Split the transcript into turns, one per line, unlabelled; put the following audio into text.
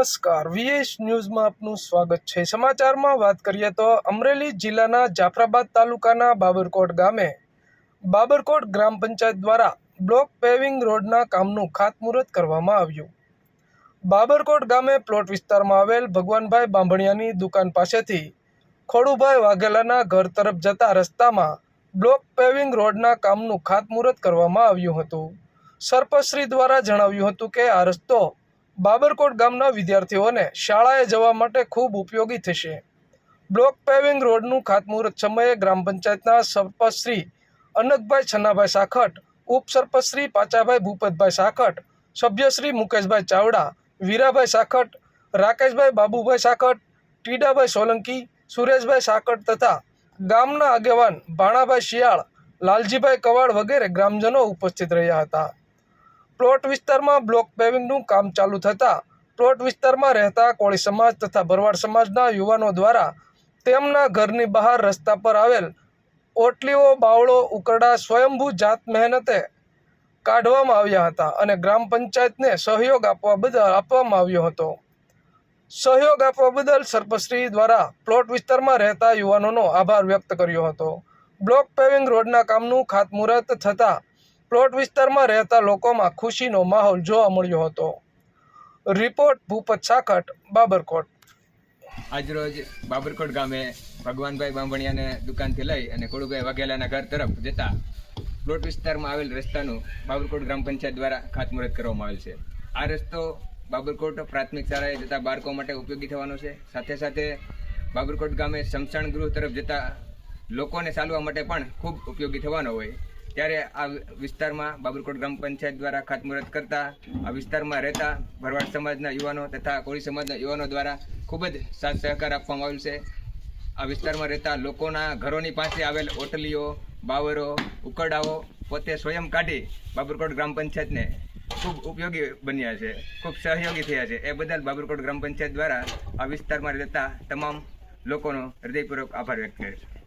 નમસ્કાર. વીએસ ન્યૂઝમાં આપનું સ્વાગત છે. સમાચારમાં વાત કરીએ તો અમરેલી જિલ્લાના જાફરાબાદ તાલુકાના બાબરકોટ ગામે બાબરકોટ ગ્રામ પંચાયત દ્વારા બ્લોક પેવિંગ રોડના કામનું ખાતમુહૂર્ત કરવામાં આવ્યું. બાબરકોટ ગામે પ્લોટ વિસ્તારમાં આવેલ ભગવાનભાઈ બાંભણિયાની દુકાન પાસેથી ખોડુભાઈ વાઘેલાના ઘર તરફ જતા રસ્તામાં બ્લોક પેવિંગ રોડના કામનું ખાતમુહૂર્ત કરવામાં આવ્યું હતું. સરપંચશ્રી દ્વારા જણાવ્યું હતું કે આ રસ્તો બાબરકોટ ગામના વિદ્યાર્થીઓને શાળાએ જવા માટે ખૂબ ઉપયોગી થશે. બ્લોક પેવિંગ રોડનું ખાતમુહૂર્ત સમયે ગ્રામ પંચાયતના સરપંચશ્રી અનકભાઈ છન્નાભાઈ સાખટ, ઉપસરપંચશ્રી પાચાભાઈ ભૂપતભાઈ સાખટ, સભ્યશ્રી મુકેશભાઈ ચાવડા, વીરાભાઈ સાખટ, રાકેશભાઈ બાબુભાઈ સાખટ, ટીડાભાઈ સોલંકી, સુરેશભાઈ સાકટ તથા ગામના આગેવાન ભાણાભાઈ શિયાળ, લાલજીભાઈ કવાડ વગેરે ગ્રામજનો ઉપસ્થિત રહ્યા હતા. પ્લોટ વિસ્તારમાં બ્લોક પેવિંગનું કામ ચાલુ થતાં પ્લોટ વિસ્તારમાં રહેતા કોળી સમાજ તથા ભરવાડ સમાજના યુવાનો દ્વારા તેમના ઘરની બહાર રસ્તા પર આવેલ ઓટલીઓ, બાવળો, ઉકરડા સ્વયંભૂ જાત મહેનતે કાઢવામાં આવ્યા હતા અને ગ્રામ પંચાયતને સહયોગ આપવા બદલ આપવામાં આવ્યો હતો. સહયોગ આપવા બદલ સર્પશ્રી દ્વારા પ્લોટ વિસ્તારમાં રહેતા યુવાનોનો આભાર વ્યક્ત કર્યો હતો. બ્લોક પેવિંગ રોડના કામનું ખાતમુહૂર્ત થતાં પ્લોટ વિસ્તારમાં રહેતા લોકોમાં ખુશીનો માહોલ જોવા મળ્યો હતો. રિપોર્ટ ભૂપત સાખટ બાબરકોટ.
આજરોજ બાબરકોટ ગામે ભગવાનભાઈ બાંભણિયાને દુકાનથી લઈ અને કોળુભાઈ વાઘેલાના ઘર તરફ જતા પ્લોટ વિસ્તારમાં આવેલ રસ્તાનું બાબરકોટ ગ્રામ પંચાયત દ્વારા ખાતમુહૂર્ત કરવામાં આવેલ છે. આ રસ્તો બાબરકોટ પ્રાથમિક શાળાએ જતા બાળકો માટે ઉપયોગી થવાનો છે. સાથે સાથે બાબરકોટ ગામે શમશાન ગૃહ તરફ જતા લોકોને ચાલવા માટે પણ ખૂબ ઉપયોગી થવાનો હોય ત્યારે આ વિસ્તારમાં બાબરકોટ ગ્રામ પંચાયત દ્વારા ખાતમુહૂર્ત કરતા, આ વિસ્તારમાં રહેતા ભરવાડ સમાજના યુવાનો તથા કોળી સમાજના યુવાનો દ્વારા ખૂબ જ સાથ સહકાર આપવામાં આવ્યો છે. આ વિસ્તારમાં રહેતા લોકોના ઘરોની પાસે આવેલ ઓટલીઓ, બાવરો, ઉકરડાઓ પોતે સ્વયં કાઢી બાબરકોટ ગ્રામ પંચાયતને ખૂબ ઉપયોગી બન્યા છે, ખૂબ સહયોગી થયા છે. એ બદલ બાબરકોટ ગ્રામ પંચાયત દ્વારા આ વિસ્તારમાં રહેતા તમામ લોકોનો હૃદયપૂર્વક આભાર વ્યક્ત કર્યો છે.